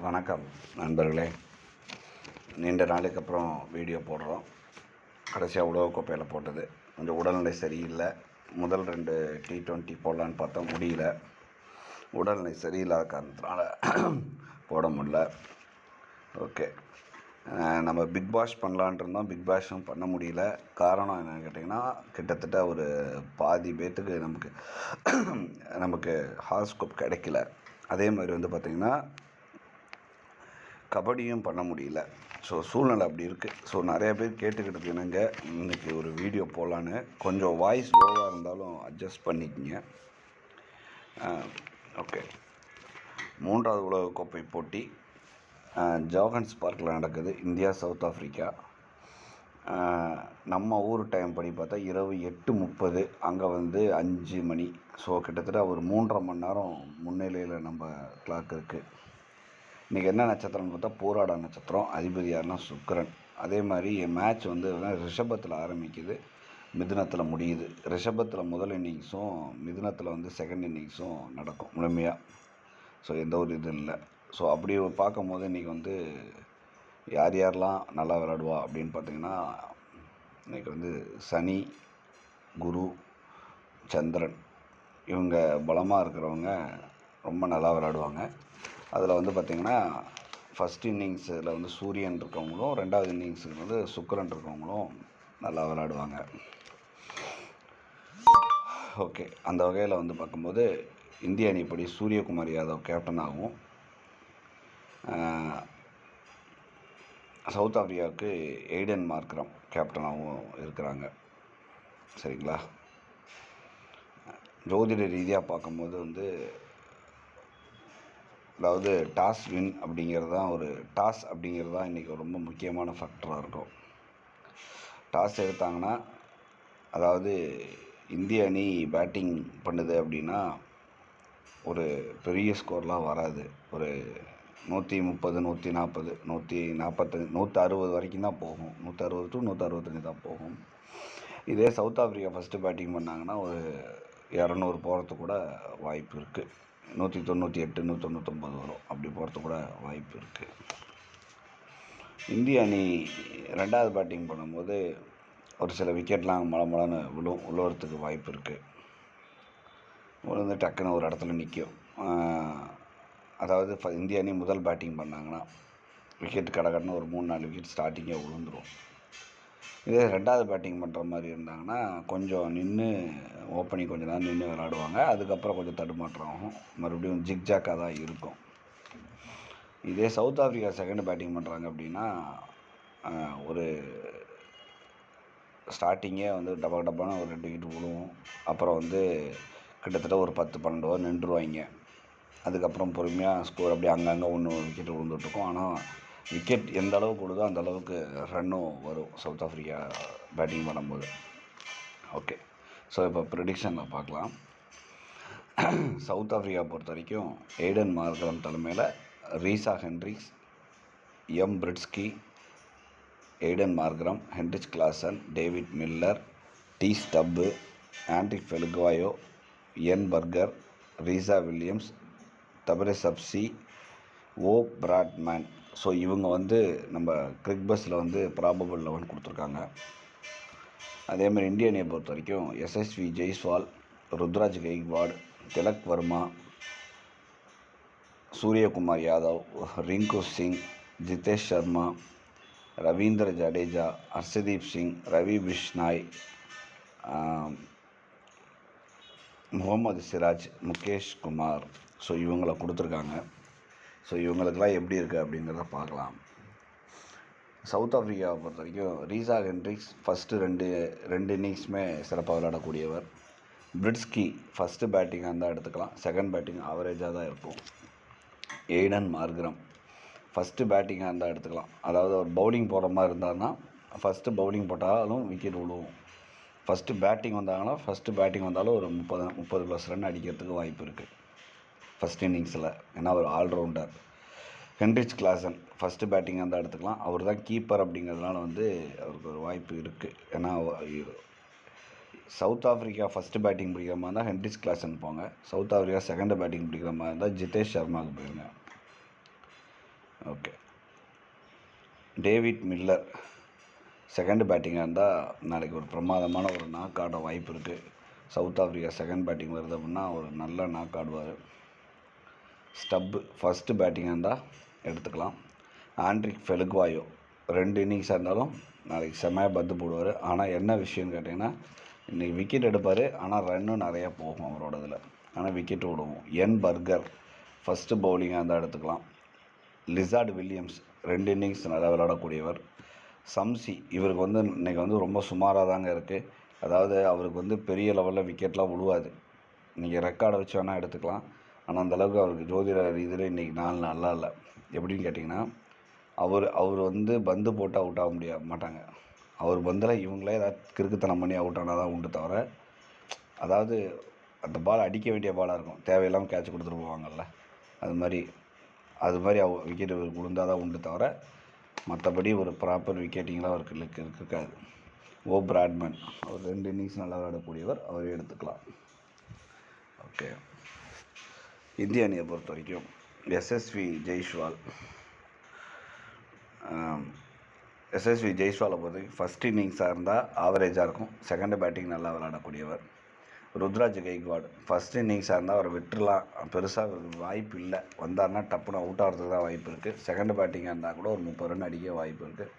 வணக்கம் நண்பர்களே. நீண்ட நாளுக்கு அப்புறம் வீடியோ போடுறோம். கடைசியாக உலக கோப்பையில் போட்டது. கொஞ்சம் உடல்நிலை சரியில்லை. முதல் ரெண்டு டி ட்வெண்ட்டி போடலான்னு பார்த்தோம். முடியல. உடல்நிலை சரியில்லாத காரணத்தினால போட முடியல. ஓகே. நம்ம பிக் பாஷ் பண்ணலான்ட்டு இருந்தோம். பிக் பாஷும் பண்ண முடியல. காரணம் என்னன்னு கேட்டிங்கன்னா கிட்டத்தட்ட ஒரு பாதி பேர்த்துக்கு நமக்கு நமக்கு ஹாஸ்கோப் கிடைக்கல. அதே மாதிரி வந்து பார்த்திங்கன்னா கபடியும் பண்ண முடியல. ஸோ சூழ்நிலை அப்படி இருக்குது ஸோ நிறைய பேர் கேட்டுக்கிட்டு என்னங்க இன்றைக்கி ஒரு வீடியோ போடலான்னு கொஞ்சம் வாய்ஸ் லோவாக இருந்தாலும் அட்ஜஸ்ட் பண்ணிக்கங்க. ஓகே மூன்றாவது உலகக்கோப்பை போட்டி ஜோகன்ஸ் பார்க்கில் நடக்குது. இந்தியா சவுத் ஆஃப்ரிக்கா நம்ம ஊர் டைம் படி பார்த்தா இரவு எட்டு முப்பது அங்கே வந்து அஞ்சு மணி. ஸோ கிட்டத்தட்ட ஒரு மூன்றரை மணி நேரம் முன்னிலையில் நம்ம கிளாக் இருக்குது இன்றைக்கி என்ன நட்சத்திரம்னு பார்த்தா போராட நட்சத்திரம் அதிபதி யாருன்னா சுக்கிரன். அதே மாதிரி என் மேட்ச் வந்து ரிஷபத்தில் ஆரம்பிக்குது மிதுனத்தில் முடியுது. ரிஷபத்தில் முதல் இன்னிங்ஸும் மிதுனத்தில் வந்து செகண்ட் இன்னிங்ஸும் நடக்கும் முழுமையாக ஸோ எந்த ஒரு இதுவும் இல்லை. ஸோ அப்படி பார்க்கும்போது இன்றைக்கி வந்து யார் யாரெல்லாம் நல்லா விளாடுவா அப்படின்னு பார்த்தீங்கன்னா இன்றைக்கி வந்து சனி குரு சந்திரன். இவங்க பலமாக இருக்கிறவங்க ரொம்ப நல்லா விளாடுவாங்க அதில் வந்து பார்த்திங்கன்னா ஃபஸ்ட் இன்னிங்ஸில் வந்து சூரியன் இருக்கவங்களும் ரெண்டாவது இன்னிங்ஸுக்கு வந்து சுக்கரன் இருக்கவங்களும் நல்லா விளாடுவாங்க ஓகே அந்த வகையில் வந்து பார்க்கும்போது இந்திய அணிப்படி சூரியகுமார் யாதவ் கேப்டனாகவும் சவுத் ஆஃப்ரிக்காவுக்கு எய்டன் மார்க்ரம் கேப்டனாகவும் இருக்கிறாங்க. சரிங்களா? ஜோதிட ரீதியாக பார்க்கும்போது வந்து அதாவது டாஸ் வின் அப்படிங்கிறது தான் ஒரு டாஸ் அப்படிங்கிறது தான் இன்றைக்கி ரொம்ப முக்கியமான ஃபேக்டராக இருக்கும். டாஸ் எடுத்தாங்கன்னா அதாவது இந்திய அணி பேட்டிங் பண்ணுது அப்படின்னா ஒரு பெரிய ஸ்கோர்லாம் வராது. ஒரு நூற்றி முப்பது நூற்றி நாற்பது நூற்றி நாற்பத்தஞ்சு நூற்றி அறுபது வரைக்கும் தான் போகும். நூற்றி அறுபது டு நூற்றி அறுபத்தஞ்சு தான் போகும். இதே சவுத் ஆஃப்ரிக்கா ஃபஸ்ட்டு பேட்டிங் பண்ணாங்கன்னா ஒரு இரநூறு போகிறதுக்கு கூட வாய்ப்பு இருக்குது நூற்றி தொண்ணூற்றி எட்டு நூற்றி தொண்ணூத்தொம்பது வரும். அப்படி போகிறது கூட வாய்ப்பு இருக்குது இந்திய அணி ரெண்டாவது பேட்டிங் பண்ணும்போது ஒரு சில விக்கெட்லாம் மழை மழைன்னு விழும். விழுவுறதுக்கு வாய்ப்பு இருக்குது விழுந்து டக்குன்னு ஒரு இடத்துல நிற்கும் அதாவது இந்திய அணி முதல் பேட்டிங் பண்ணாங்கன்னா விக்கெட் கடகடன்னு ஒரு மூணு நாலு விக்கெட் ஸ்டார்டிங்கே விழுந்துரும் இதே ரெண்டாவது பேட்டிங் பண்ணுற மாதிரி இருந்தாங்கன்னா கொஞ்சம் நின்று ஓப்பனிங் கொஞ்சம் நேரம் நின்று விளாடுவாங்க அதுக்கப்புறம் கொஞ்சம் தடுமாற்றம் ஆகும். மறுபடியும் ஜிக்ஜாக்காக தான் இருக்கும். இதே சவுத் ஆஃப்ரிக்கா செகண்ட் பேட்டிங் பண்ணுறாங்க அப்படின்னா ஒரு ஸ்டார்டிங்கே வந்து டபா டப்பான ஒரு ரெண்டு விக்கெட் விழுவும் அப்புறம் வந்து கிட்டத்தட்ட ஒரு பத்து பன்னெண்டு ஓவர் நின்றுருவாங்க. அதுக்கப்புறம் பொறுமையாக ஸ்கோர் அப்படியே அங்கங்கே ஒன்று விக்கெட் விழுந்துட்டுருக்கும் ஆனால் விக்கெட் எந்த அளவுக்கு விழுதோ அந்த அளவுக்கு ரன்னும் வரும் சவுத் ஆஃப்ரிக்கா பேட்டிங் பண்ணும்போது. ஓகே ஸோ இப்போ ப்ரிடிக்ஷனில் பார்க்கலாம். சவுத் ஆஃப்ரிக்கா பொறுத்த வரைக்கும் எய்டன் மார்கரம் தலைமையில் Reeza Hendricks M Breetzke Aiden Markram Heinrich Klaasen David Miller T Stubbs Andile Phehlukwayo N Burger Reeza Williams Tabraiz Shamsi O Baartman so இவங்க வந்து நம்ம கிரிக் பஸ்ஸில் வந்து ப்ராபபிள் லெவன் கொடுத்துருக்காங்க. அதே மாதிரி இந்திய அணியை பொறுத்த வரைக்கும் எஸ்எஸ்வி ஜெய்ஸ்வால் ருத்ராஜ் கெய்க்வாட் திலக் வர்மா சூரியகுமார் யாதவ் ரிங்கு சிங் ஜிதேஷ் சர்மா ரவீந்திர ஜடேஜா ஹர்ஷதீப் சிங் ரவி பிஷ்னாய் முகமது சிராஜ் முகேஷ் குமார் ஸோ இவங்கள கொடுத்துருக்காங்க. ஸோ இவங்களுக்கெல்லாம் எப்படி இருக்குது அப்படிங்கிறத பார்க்கலாம். சவுத் ஆஃப்ரிக்காவை பொறுத்த வரைக்கும் ரீசா ஹென்ரிக்ஸ் ஃபஸ்ட்டு ரெண்டு ரெண்டு இன்னிங்ஸுமே சிறப்பாக விளையாடக்கூடியவர். பிரிட்ஸ்கி ஃபஸ்ட்டு பேட்டிங்காக இருந்தால் எடுத்துக்கலாம். செகண்ட் பேட்டிங் ஆவரேஜாக தான் இருக்கும். எய்டன் மார்க்ரம் ஃபஸ்ட்டு பேட்டிங்காக இருந்தால் எடுத்துக்கலாம். அதாவது அவர் பவுலிங் போடுற மாதிரி இருந்தாருன்னா ஃபஸ்ட்டு பவுலிங் போட்டாலும் விக்கெட் விழுவும். ஃபஸ்ட்டு பேட்டிங் வந்தாங்கன்னா ஃபஸ்ட்டு பேட்டிங் வந்தாலும் ஒரு முப்பது முப்பது ப்ளஸ் ரன் அடிக்கிறதுக்கு வாய்ப்பு இருக்குது ஃபஸ்ட் இன்னிங்ஸில் ஏன்னா அவர் allrounder Heinrich Klaasen first batting இருந்தால் எடுத்துக்கலாம். அவர் தான் கீப்பர் அப்படிங்கிறதுனால வந்து அவருக்கு ஒரு வாய்ப்பு இருக்குது ஏன்னா சவுத் ஆஃப்ரிக்கா ஃபஸ்ட்டு பேட்டிங் பிடிக்கிற மாதிரி இருந்தால் ஹென்ரிச் கிளாசன் போங்க. சவுத் ஆஃப்ரிக்கா செகண்ட் பேட்டிங் பிடிக்கிற மாதிரி இருந்தால் ஜிதேஷ் சர்மாவுக்கு போயிருங்க. ஓகே டேவிட் மில்லர் செகண்ட் பேட்டிங்காக இருந்தால் நாளைக்கு ஒரு பிரமாதமான ஒரு நாக் ஆட வாய்ப்பு இருக்குது சவுத் ஆஃப்ரிக்கா செகண்ட் பேட்டிங் வருது அப்படின்னா ஒரு நல்ல நாக் ஆடுவார் ஸ்டப்பு ஃபஸ்ட்டு பேட்டிங்காக இருந்தால் எடுத்துக்கலாம். ஆண்ட்ரிக் ஃபெலுக்வாயோ ரெண்டு இன்னிங்ஸாக இருந்தாலும் நாளைக்கு செம்மையாக பந்து போடுவார். ஆனால் என்ன விஷயம்னு கேட்டிங்கன்னா இன்றைக்கி விக்கெட் எடுப்பார் ஆனால் ரன்னும் நிறையா போகும் அவரோட இதில் ஆனால் விக்கெட் விடுவோம் என் பர்கர் ஃபஸ்ட்டு பவுலிங்காக இருந்தால் எடுத்துக்கலாம். லிசார்டு வில்லியம்ஸ் ரெண்டு இன்னிங்ஸ் நல்லா விளையாடக்கூடியவர். சம்சி இவருக்கு வந்து இன்றைக்கி வந்து ரொம்ப சுமாராக தாங்க இருக்குது அதாவது அவருக்கு வந்து பெரிய லெவலில் விக்கெட்லாம் விழுவாது நீங்கள் ரெக்கார்டை வச்சு வேணால் எடுத்துக்கலாம். ஆனால் அந்தளவுக்கு அவருக்கு ஜோதிட ரீதியில் இன்றைக்கி நாள் நல்லா இல்லை. எப்படின்னு கேட்டிங்கன்னா அவர் அவர் வந்து பந்து போட்டு அவுட் ஆக முடிய மாட்டாங்க. அவர் பந்தில் இவங்களே ஏதாவது கிறுக்குத்தனம் பண்ணி அவுட் ஆனால் தான் உண்டு தவிர அதாவது அந்த பால் அடிக்க வேண்டிய பாலாக இருக்கும். தேவையில்லாமல் கேட்ச் கொடுத்துட்டு போவாங்கல்ல. அது மாதிரி அது மாதிரி அவ விக்கெட் இவருக்கு விழுந்தால் தான் உண்டு தவிர மற்றபடி ஒரு ப்ராப்பர் விக்கெட்டிங்லாம் அவருக்கு இருக்காது. ஓ பிராட்மேன் அவர் ரெண்டு இன்னிங்ஸ் நல்லா விளையாடக்கூடியவர் அவரே எடுத்துக்கலாம். ஓகே இந்திய அணியை பொறுத்த வரைக்கும் எஸ்எஸ்வி ஜெய்ஷ்வால் எஸ்எஸ்வி ஜெய்ஸ்வாலை பொறுத்த வரைக்கும் ஃபஸ்ட் இன்னிங்ஸாக இருந்தால் ஆவரேஜாக இருக்கும். செகண்ட் பேட்டிங் நல்லா விளாடக்கூடியவர் ருத்ராஜ் கெய்க்வாட் ஃபஸ்ட் இன்னிங்ஸாக இருந்தால் அவரை விட்டுறலாம். பெருசாக வாய்ப்பு இல்லை. வந்தார்னா டப்புன்னு அவுட் ஆகிறதுக்கு தான் வாய்ப்பு இருக்குது செகண்ட் பேட்டிங்காக இருந்தால் கூட ஒரு முப்பது ரன் அடிக்க வாய்ப்பு இருக்குது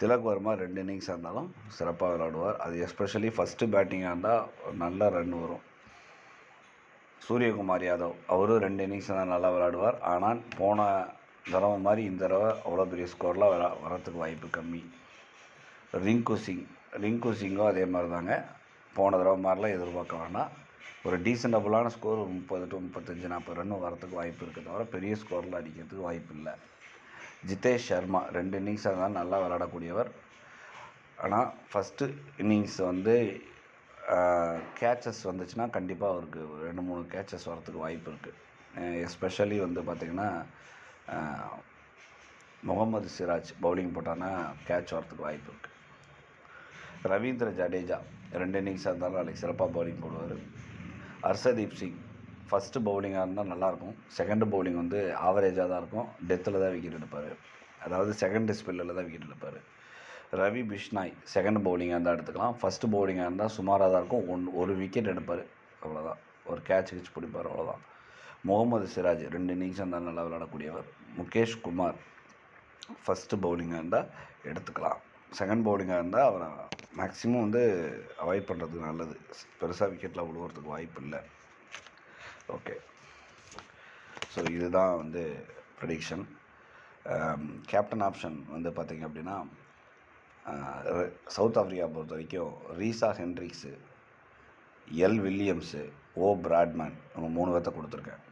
திலக் வர்மா ரெண்டு இன்னிங்ஸாக இருந்தாலும் சிறப்பாக விளாடுவார் அது எஸ்பெஷலி ஃபஸ்ட்டு பேட்டிங்காக இருந்தால் நல்ல ரன் வரும். சூரியகுமார் யாதவ் அவரும் ரெண்டு இன்னிங்ஸ் தான் நல்லா விளாடுவார் ஆனால் போன தடவை மாதிரி இந்த தடவை அவ்வளோ பெரிய ஸ்கோர்லாம் வர வரத்துக்கு வாய்ப்பு கம்மி. ரிங்கு சிங் ரிங்கு சிங்கும் அதே மாதிரி தாங்க. போன தடவை மாதிரிலாம் எதிர்பார்க்க வேண்டாம் ஒரு டீசெண்டபுளான ஸ்கோர் ஒரு முப்பது டு முப்பத்தஞ்சு நாற்பது ரன் வரத்துக்கு வாய்ப்பு இருக்குது தவிர பெரிய ஸ்கோரில் அடிக்கிறதுக்கு வாய்ப்பு இல்லை. ஜிதேஷ் சர்மா ரெண்டு இன்னிங்ஸாக இருந்தாலும் நல்லா விளையாடக்கூடியவர். ஆனால் ஃபஸ்ட்டு இன்னிங்ஸ் வந்து கேச்சஸ் வந்துச்சுன்னா கண்டிப்பாக அவருக்கு ஒரு ரெண்டு மூணு கேச்சஸ் வரத்துக்கு வாய்ப்பு இருக்குது எஸ்பெஷலி வந்து பார்த்திங்கன்னா முகமது சிராஜ் பவுலிங் போட்டான்னா கேட்ச் வரத்துக்கு வாய்ப்பு இருக்குது ரவீந்திர ஜடேஜா ரெண்டு இன்னிங்ஸாக இருந்தாலும் நாளைக்கு சிறப்பாக பவுலிங் போடுவார். ஹர்ஷதீப் சிங் ஃபஸ்ட்டு பவுலிங்காக இருந்தால் நல்லாயிருக்கும் செகண்டு பவுலிங் வந்து ஆவரேஜாக தான் இருக்கும். டெத்தில் தான் விக்கெட் எடுப்பார். அதாவது செகண்ட் ஸ்பெல்லில் தான் விக்கெட் எடுப்பார். ரவி பிஷ்னாய் செகண்ட் பவுலிங்காக இருந்தால் எடுத்துக்கலாம். ஃபஸ்ட்டு பவுலிங்காக இருந்தால் சுமாராக தான் இருக்கும். ஒன் ஒரு விக்கெட் எடுப்பார். அவ்வளோதான் ஒரு கேட்ச் கிச் பிடிப்பார். அவ்வளோதான் முகமது சிராஜ் ரெண்டு இன்னிங்ஸ் இருந்தால் நல்லா விளையாடக்கூடியவர். முகேஷ் குமார் ஃபஸ்ட்டு பவுலிங்காக இருந்தால் எடுத்துக்கலாம். செகண்ட் பவுலிங்காக இருந்தால் அவரை மேக்ஸிமம் வந்து அவாய்ட் பண்ணுறதுக்கு நல்லது. பெருசாக விக்கெட்டில் விழுவுறதுக்கு வாய்ப்பு இல்லை. ஓகே ஸோ இதுதான் வந்து ப்ரெடிக்ஷன் கேப்டன் ஆப்ஷன் வந்து பார்த்திங்க அப்படின்னா சவுத் ஆஃப்ரிக்கா பொறுத்த வரைக்கும் Reeza Hendricks L Williams O Baartman அவங்க மூணு பேர்த்த கொடுத்துருக்கேன்.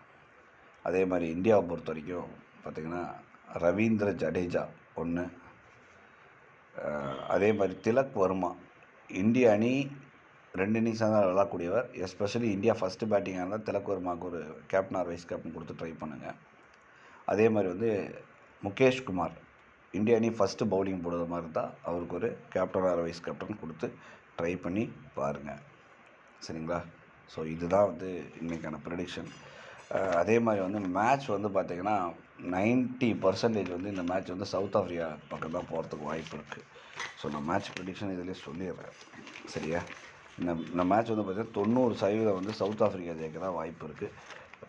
அதே மாதிரி இந்தியாவை பொறுத்த வரைக்கும் பார்த்திங்கன்னா ரவீந்திர ஜடேஜா ஒன்று அதே மாதிரி திலக் வர்மா. இந்திய அணி ரெண்டு இன்னிங்ஸாக தான் விளாடக்கூடியவர். எஸ்பெஷலி இந்தியா ஃபஸ்ட்டு பேட்டிங்காக இருந்தால் திலக் வர்மாவுக்கு ஒரு கேப்டன் ஆர் வைஸ் கேப்டன் கொடுத்து ட்ரை பண்ணுங்கள் அதே மாதிரி வந்து முகேஷ் குமார். இந்திய அணி ஃபஸ்ட்டு பவுலிங் போடுற மாதிரி இருந்தால் அவருக்கு ஒரு கேப்டன் ஆர் வைஸ் கேப்டன் கொடுத்து ட்ரை பண்ணி பாருங்கள் சரிங்களா? ஸோ இதுதான் வந்து இன்றைக்கான ப்ரிடிக்ஷன் அதே மாதிரி வந்து மேட்ச் வந்து பார்த்திங்கன்னா நைன்ட்டி பர்சன்டேஜ் வந்து இந்த மேட்ச் வந்து சவுத் ஆஃப்ரிக்கா பக்கம் தான் போகிறதுக்கு வாய்ப்பு இருக்குது ஸோ நான் மேட்ச் ப்ரெடிக்ஷன் இதிலே சொல்லிடுறேன். சரியா? இந்த இந்த மேட்ச் வந்து பார்த்திங்கன்னா தொண்ணூறு சதவீதம் வந்து சவுத் ஆஃப்ரிக்கா ஜெயிக்க தான் வாய்ப்பு இருக்குது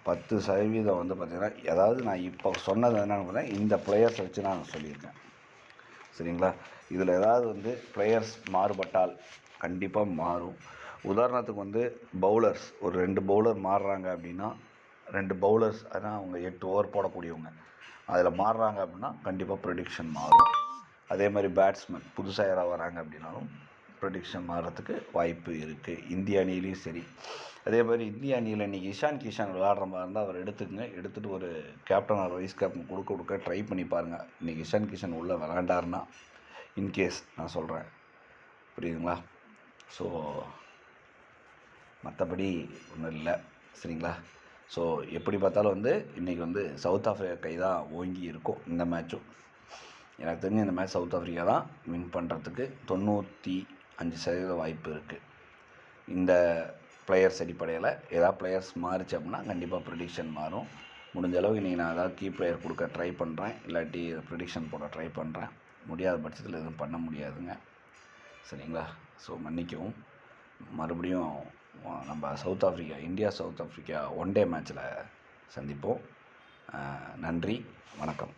பத்து சதவீதம் வந்து பார்த்திங்கன்னா அதாவது நான் இப்போ சொன்னது என்னென்னு பார்த்தீங்கன்னா இந்த பிளேயர்ஸை வச்சு நான் சொல்லியிருக்கேன். சரிங்களா? இதில் ஏதாவது வந்து பிளேயர்ஸ் மாறுபட்டால் கண்டிப்பாக மாறும். உதாரணத்துக்கு வந்து பவுலர்ஸ் ஒரு ரெண்டு பவுலர் மாறுறாங்க அப்படின்னா ரெண்டு பவுலர்ஸ் அதான் அவங்க எட்டு ஓவர் போடக்கூடியவங்க. அதில் மாறுறாங்க அப்படின்னா கண்டிப்பாக ப்ரொடிக்ஷன் மாறும். அதே மாதிரி பேட்ஸ்மேன் புதுசாக யாராவது வராங்க அப்படின்னாலும் ப்ரொடிக்ஷன் மாறுறதுக்கு வாய்ப்பு இருக்குது இந்திய அணியிலையும் சரி. அதே மாதிரி இந்திய அணியில் இன்றைக்கி இஷான் கிஷான் விளாட்ற மாதிரி இருந்தால் அவர் எடுத்துக்கங்க. எடுத்துகிட்டு ஒரு கேப்டன் ஆர் வைஸ் கேப்டன் கொடுக்க கொடுக்க ட்ரை பண்ணி பாருங்கள் இன்றைக்கி இஷான் கிஷான் உள்ளே விளாண்டாருன்னா இன்கேஸ் நான் சொல்கிறேன் புரியுதுங்களா? ஸோ மற்றபடி ஒன்றும் இல்லை. சரிங்களா? ஸோ எப்படி பார்த்தாலும் வந்து இன்றைக்கி வந்து சவுத் ஆஃப்ரிக்கா கை தான் ஓங்கி இருக்கும் இந்த மேட்சும் எனக்கு தெரிஞ்சு இந்த மேட்ச் சவுத் ஆஃப்ரிக்கா தான் வின் பண்ணுறதுக்கு தொண்ணூற்றி அஞ்சு சதவீத வாய்ப்பு இருக்குது இந்த பிளேயர்ஸ் அடிப்படையில் ஏதாவது பிளேயர்ஸ் மாறுச்சு அப்படின்னா கண்டிப்பாக ப்ரிடிக்ஷன் மாறும். முடிஞ்சளவுக்கு நீங்கள் நான் ஏதாவது கீ பிளேயர் கொடுக்க ட்ரை பண்ணுறேன் இல்லாட்டி ப்ரிடிக்ஷன் போட ட்ரை பண்ணுறேன் முடியாத பட்சத்தில் எதுவும் பண்ண முடியாதுங்க. சரிங்களா? ஸோ மன்னிக்கவும். மறுபடியும் நம்ம South Africa India South Africa one day மேட்ச்சில் சந்திப்போம். நன்றி. வணக்கம்.